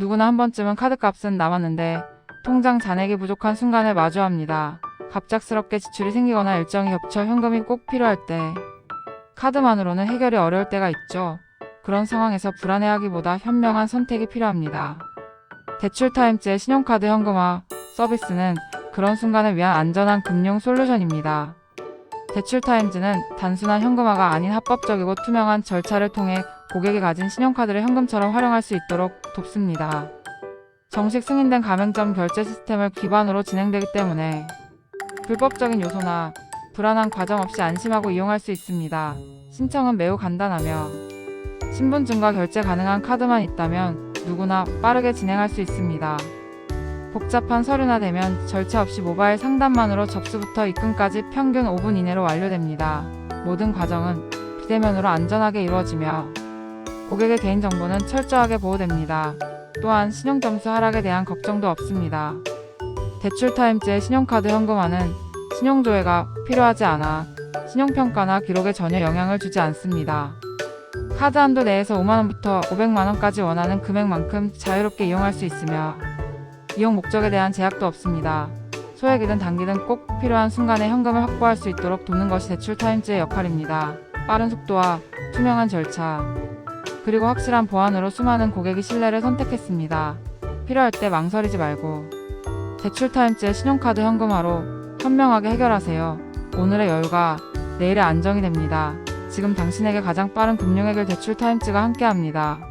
누구나 한 번쯤은 카드값은 남았는데 통장 잔액이 부족한 순간을 마주합니다. 갑작스럽게 지출이 생기거나 일정이 겹쳐 현금이 꼭 필요할 때 카드만으로는 해결이 어려울 때가 있죠. 그런 상황에서 불안해하기보다 현명한 선택이 필요합니다. 대출 타임제 신용카드 현금화 서비스는 그런 순간을 위한 안전한 금융 솔루션입니다. 대출 타임즈는 단순한 현금화가 아닌 합법적이고 투명한 절차를 통해 고객이 가진 신용카드를 현금처럼 활용할 수 있도록 돕습니다. 정식 승인된 가맹점 결제 시스템을 기반으로 진행되기 때문에 불법적인 요소나 불안한 과정 없이 안심하고 이용할 수 있습니다. 신청은 매우 간단하며 신분증과 결제 가능한 카드만 있다면 누구나 빠르게 진행할 수 있습니다. 복잡한 서류나 대면 절차 없이 모바일 상담만으로 접수부터 입금까지 평균 5분 이내로 완료됩니다. 모든 과정은 비대면으로 안전하게 이루어지며 고객의 개인정보는 철저하게 보호됩니다. 또한 신용점수 하락에 대한 걱정도 없습니다. 대출 타임제 신용카드 현금화는 신용조회가 필요하지 않아 신용평가나 기록에 전혀 영향을 주지 않습니다. 카드 한도 내에서 5만원부터 500만원까지 원하는 금액만큼 자유롭게 이용할 수 있으며 이용 목적에 대한 제약도 없습니다. 소액이든 단기든 꼭 필요한 순간에 현금을 확보할 수 있도록 돕는 것이 대출 타임즈의 역할입니다. 빠른 속도와 투명한 절차, 그리고 확실한 보안으로 수많은 고객이 신뢰를 선택했습니다. 필요할 때 망설이지 말고 대출 타임즈의 신용카드 현금화로 현명하게 해결하세요. 오늘의 여유가 내일의 안정이 됩니다. 지금 당신에게 가장 빠른 금융해결 대출 타임즈가 함께합니다.